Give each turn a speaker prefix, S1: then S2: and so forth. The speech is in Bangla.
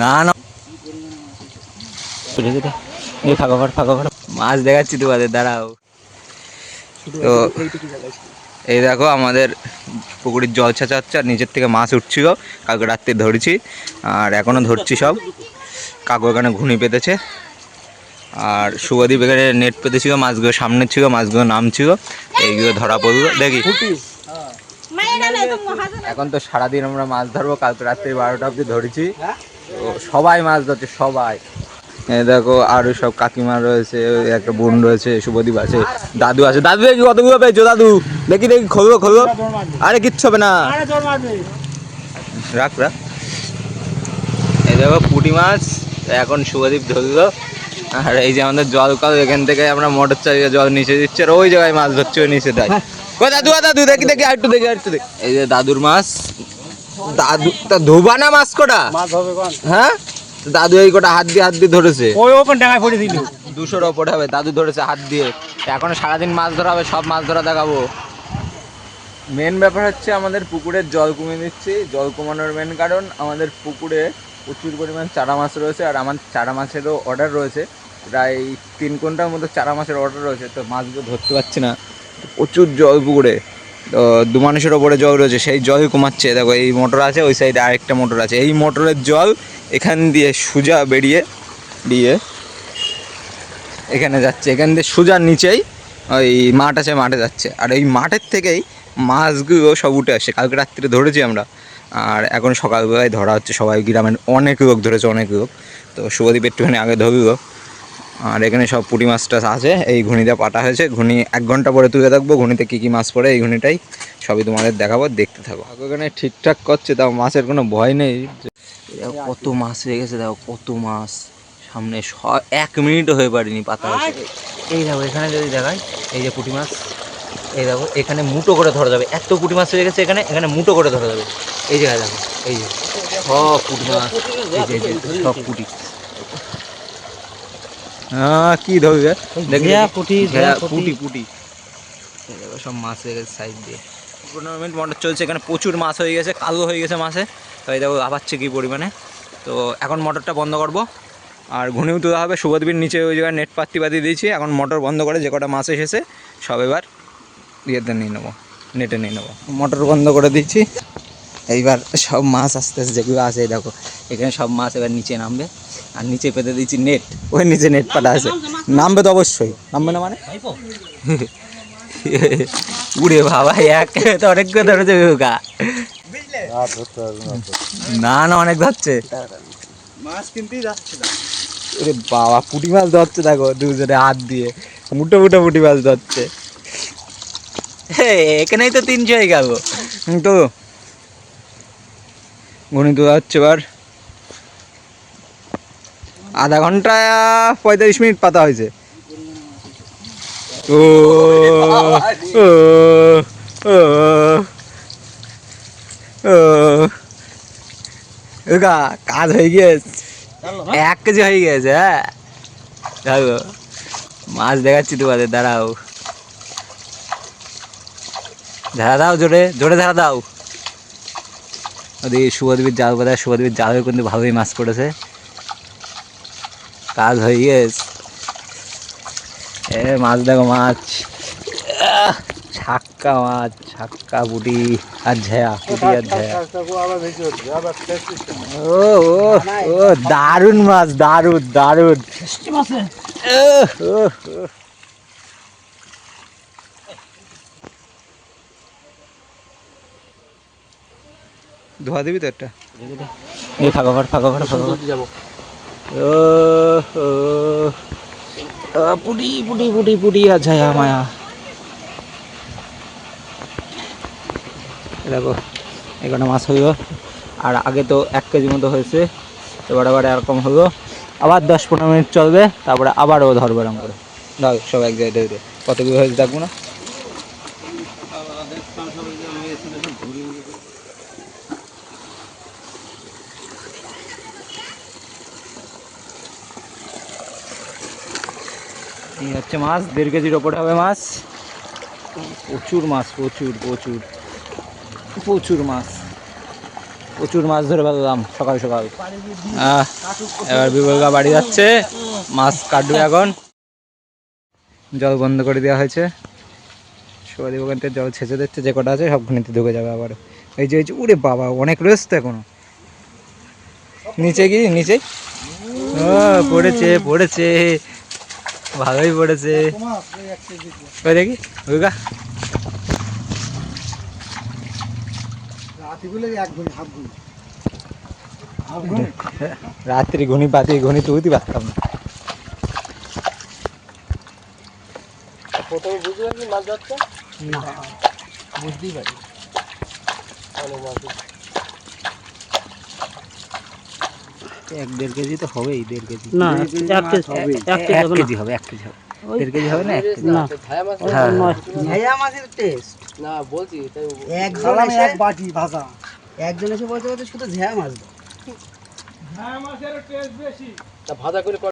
S1: না না ফাঁকা ফাঁকা মাছ দেখাচ্ছি তোমাদের দাঁড়াও। তো এই দেখো আমাদের পুকুরের জল ছাঁচা হচ্ছে আর নিচের থেকে মাছ উঠছিল। কালকে রাত্রে ধরেছি আর এখনও ধরছি সব। কাকু এখানে ঘুনি পেতেছে। আর শুভদীপ এখানে নেট পেতেছিল মাছগুলো সামনে ছিল মাছগুলো নামছিল। এইগুলো ধরা পড়ল। দেখি। এখন তো সারাদিন আমরা মাছ ধরবো কালকে রাত্রি বারোটা অবধি ধরেছি। তো সবাই মাছ ধরছে সবাই। দেখো আরও সব কাকিমা রয়েছে একটা বোন রয়েছে শুভদীপ আছে দাদু আছে। দাদু দেখি কতগুলো পেয়েছ দাদু? দেখি দেখি খোলো খোলো। আরে কিচ্ছু হবে না। রাখ রাখ। এই দেখো পুঁটি মাছ। এখন শুভদীপ ধরলো। আর এই যে আমাদের জল কল এখান থেকে আমরা মোটর চালিয়ে জল নিচে দিচ্ছে। আর ওই জায়গায় মাছ ধরছে ওই নিচে দেয়। ও দাদু দাদু দেখি দেখি আরেকটু দেখি আরেকটু দেখি। এই যে দাদুর মাছ। দাদু তা ধোবা না মাছ কটা?
S2: মাছ হবে কোন?
S1: হ্যাঁ? দাদু এই কটা হাত দিয়ে হাত দিয়ে ধরেছে।
S2: ওই ওপেন ডাঙায় পড়ে দিল।
S1: দুশোর ওপরে হবে দাদু ধরেছে হাত দিয়ে। এখন সারাদিন মাছ ধরা হবে সব মাছ ধরা দেখাবো। মেন ব্যাপার হচ্ছে আমাদের পুকুরের জল কমিয়ে দিচ্ছি। জল কমানোর মেন কারণ আমাদের পুকুরে প্রচুর পরিমাণ চারা মাছ রয়েছে আর আমার চারা মাছেরও অর্ডার রয়েছে। প্রায় তিন ঘণ্টার মতো চারা মাছের অর্ডার রয়েছে তো মাছগুলো ধরতে পারছি না। প্রচুর জল পুকুরে। দু মানুষের ওপরে জল রয়েছে, সেই জল কমাচ্ছে। দেখো, এই মোটর আছে, ওই সাইডে আরেকটা মোটর আছে। এই মোটরের জল এখান দিয়ে সোজা বেরিয়ে দিয়ে এখানে যাচ্ছে। এখান দিয়ে সোজার নিচেই ওই মাঠ আছে, মাঠে যাচ্ছে। আর এই মাঠের থেকেই মাছগুলো সব উঠে আসে। কালকে রাত্রে ধরেছি আমরা। আর এখন সকালবেলায় ধরা হচ্ছে সবাই গ্রামের অনেক লোক ধরেছে, অনেক লোক। তো শুভদীপ একটুখানি আগে ধরলো। আর এখানে সব পুঁটি মাছ টাছ আছে এই ঘুনিটা পাটা হয়েছে। ঘুনি এক ঘণ্টা পরে তুলে থাকব ঘুনিতে কী কী মাছ পড়ে এই ঘুনিটাই সবই তোমাদের দেখাবো দেখতে থাকো। এখানে ঠিকঠাক করছে তাও মাছের কোনো ভয় নেই। কত মাছ হয়ে গেছে দেখো কত মাছ। সামনে স- এক মিনিটও হয়ে পারিনি পাতা এই দেখো এখানে যদি দেখাই এই যে পুঁটি মাছ এই দেখো এখানে মুটো করে ধরা যাবে। এত পুঁটি মাছ হয়ে গেছে এখানে এখানে মুটো করে ধরা যাবে। এই জায়গায় দেখো এই যে সব পুঁটি মাছ এই যে, সব পুঁটি। কি ধরবে?
S2: ঘেয়া পুঁটি,
S1: সব মাছ হয়ে গেছে সাইড দিয়ে। পনেরো মিনিট মোটর চলছে এখানে প্রচুর মাছ হয়ে গেছে কালো হয়ে গেছে মাছে। তো এই দেখো আবাচ্ছে কি পরিমাণে। তো এখন মোটরটা বন্ধ করব। আর ঘুনিও তোলা হবে শুভদ্বীপের নিচে ওই জায়গায় নেট পাত্তি পাতি দিয়েছি। এখন মোটর বন্ধ করে যে কটা মাছ এসেছে সব এবার ইয়েতে নিয়ে নেব নেটে নিয়ে নেব। মোটর বন্ধ করে দিচ্ছি। এইবার সব মাছ আস্তে আস্তে যেগুলো আছে দেখো এখানে সব মাছ এবার নিচে নামবে। আর নিচে পেতে দিচ্ছি নেট ওই নিচে নেট পাটা আছে। নামবে তো অবশ্যই। নামবে না মানে? উড়ে বাবা এক তো অনেক ধরেছে না না অনেক ধরছে।
S2: মাছ কিনতেই যাচ্ছে না।
S1: ওরে বাবা পুঁটি মাছ ধরছে দেখো দুজনে হাত দিয়ে। মুটো মুটো পুঁটি মাছ ধরছে। এখানেই তো তিনশো হয়ে গেল তো গণিত হচ্ছে এবার আধা ঘণ্টা পঁয়তাল্লিশ মিনিট পাতা হয়েছে। ও কাজ হয়ে গিয়েছে। এক কেজি হয়ে গিয়েছে হ্যাঁ? দেখো মাছ দেখাচ্ছি তোমাদের, দাঁড়াও। ধারা দাও, জোরে জোরে ধারা দাও। ওদিকে শুভদেবীর জাল বোধ হয় শুভদেবীর জালে কিন্তু ভালোই মাছ পড়েছে। কাজ হয়ে গেছে এ মাছ দেখো মাছ। ছাক্কা মাছ ছাক্কা বুটি আর ঝেয়া পুটি আর ঝেয়া। ও ও ও দারুণ মাছ দারুণ দারুণ। ওহ, ধোয়া দিবি তো একটা? ফাঁকা ঘর, ফাঁকা ফাঁকা পুটি পুটি পুটি পুটি আচ্ছা মায়া। দেখো, এখানে মাছ হইব। আর আগে তো এক কেজি মতো হয়েছে, এবার আবার এরকম হলো আবার দশ পনেরো মিনিট চলবে, তারপরে আবারও ধরবো এরকম করে। সব এক জায়গায় কত কি হয়েছে দেখব না? এই হচ্ছে মাছ, দেড় কেজির ওপরে হবে মাছ। প্রচুর মাছ, প্রচুর প্রচুর। প্রচুর মাছ। প্রচুর মাছ ধরে পেলাম সকাল সকাল। এবার বিবেকা বাড়ি যাচ্ছে। মাছ কাটবে এখন। জল বন্ধ করে দেওয়া হয়েছে। সবাই ওখান থেকে জল ছেঁচে দিচ্ছে, যে কটা আছে সব ঘনিতে ঢুকে যাবে আবার। এই যে উরে বাবা, অনেক রয়েছে তো এখনও। নিচে কি? নিচে? ও পড়েছে পড়েছে। ভালোই পড়েছে। ওই দেখি? ওইগা রাত্রি ঘুনি পাতি ঘুনি তুইতে পারতাম না
S2: প্রথমে বুঝতে পারছি মাছ যাচ্ছে
S1: না। বুঝতেই পারি। এক দেড় কেজি তো হবেই দেড় কেজি।
S3: না এক কেজি এক কেজি হবে না।
S1: কেজি হবে এক কেজি হবে। দেড় কেজি হবে না? এক কেজি
S3: না
S1: হ্যাঁ।
S4: ভাইয়া মাছের টেস্ট
S2: না বলছি
S4: একজন
S2: এক বাটি ভাজা।
S4: একজন এসে বলতে বলতে শুধু ঝ্যা মাছ দাও।
S2: ভাজা করে।